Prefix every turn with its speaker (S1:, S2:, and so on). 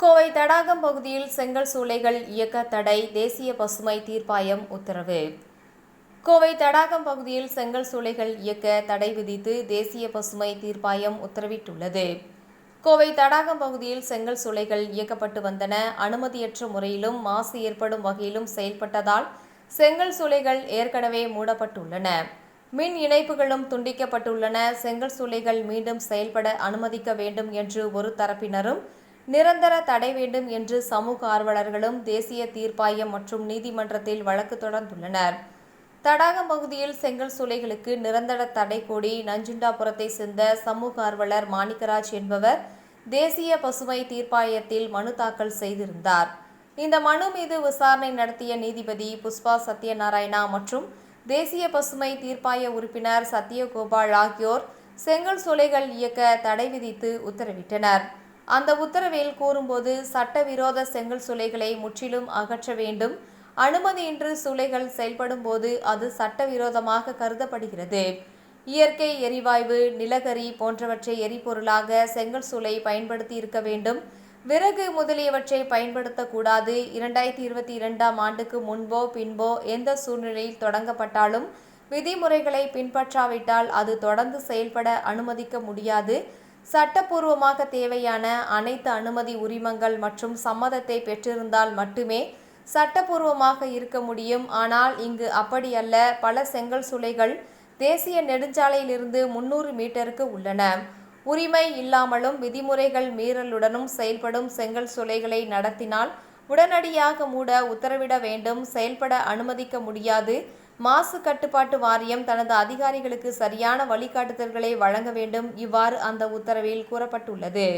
S1: கோவை தடாகம் பகுதியில் செங்கல் சூளைகள் இயக்க தடை தேசிய பசுமை தீர்ப்பாயம் உத்தரவு. கோவை தடாகம் பகுதியில் செங்கல் சூளைகள் இயக்க தடை விதித்து தேசிய பசுமை தீர்ப்பாயம் உத்தரவிட்டுள்ளது. கோவை தடாகம் பகுதியில் செங்கல் சூளைகள் இயக்கப்பட்டு வந்தன. அனுமதியற்ற முறையிலும் மாசு ஏற்படும் வகையிலும் செயல்பட்டதால் செங்கல் சூளைகள் ஏற்கனவே மூடப்பட்டுள்ளன. மின் இணைப்புகளும் துண்டிக்கப்பட்டுள்ளன. செங்கல் சூளைகள் மீண்டும் செயல்பட அனுமதிக்க வேண்டும் என்று ஒரு தரப்பினரும் நிரந்தர தடை வேண்டும் என்று சமூக ஆர்வலர்களும் தேசிய தீர்ப்பாயம் மற்றும் நீதிமன்றத்தில் வழக்கு தொடர்ந்துள்ளனர். தடாகம் பகுதியில் செங்கல் சூளைகளுக்கு நிரந்தர தடை கோடி நஞ்சுண்டாபுரத்தை சேர்ந்த சமூக ஆர்வலர் மாணிக்கராஜ் என்பவர் தேசிய பசுமை தீர்ப்பாயத்தில் மனு தாக்கல் செய்திருந்தார். இந்த மனு மீது விசாரணை நடத்திய நீதிபதி புஷ்பா சத்யநாராயணா மற்றும் தேசிய பசுமை தீர்ப்பாய உறுப்பினர் சத்யகோபால் ஆகியோர் செங்கல் சூளைகள் இயக்க தடை விதித்து உத்தரவிட்டனர். அந்த உத்தரவில் கூறும்போது சட்டவிரோத செங்கல் சூளைகளை முற்றிலும் அகற்ற வேண்டும். அனுமதியின்றி சூளைகள் செயல்படும் போது அது சட்டவிரோதமாக கருதப்படுகிறது. இயற்கை எரிவாயு நிலக்கரி போன்றவற்றை எரிபொருளாக செங்கல் சூளை பயன்படுத்தி இருக்க வேண்டும். விறகு முதலியவற்றை பயன்படுத்தக்கூடாது. இரண்டாயிரத்தி இருபத்தி இரண்டாம் ஆண்டுக்கு முன்போ பின்போ எந்த சூழ்நிலையில் தொடங்கப்பட்டாலும் விதிமுறைகளை பின்பற்றாவிட்டால் அது தொடர்ந்து செயல்பட அனுமதிக்க முடியாது. சட்டப்பூர்வமாக தேவையான அனைத்து அனுமதி உரிமங்கள் மற்றும் சம்மதத்தை பெற்றிருந்தால் மட்டுமே சட்டப்பூர்வமாக இருக்க முடியும். ஆனால் இங்கு அப்படி அல்ல. பல செங்கல் சுளைகள் தேசிய நெடுஞ்சாலையிலிருந்து முன்னூறு மீட்டருக்கு உள்ளன. உரிமை இல்லாமலும் விதிமுறைகள் மீறலுடனும் செயல்படும் செங்கல் சுளைகளை நடத்தினால் உடனடியாக மூட உத்தரவிட வேண்டும். செயல்பட அனுமதிக்க முடியாது. மாசு கட்டுப்பாட்டு வாரியம் தனது அதிகாரிகளுக்கு சரியான வழிகாட்டுதல்களை வழங்க வேண்டும் இவ்வாறு அந்த உத்தரவில் கூறப்பட்டுள்ளது.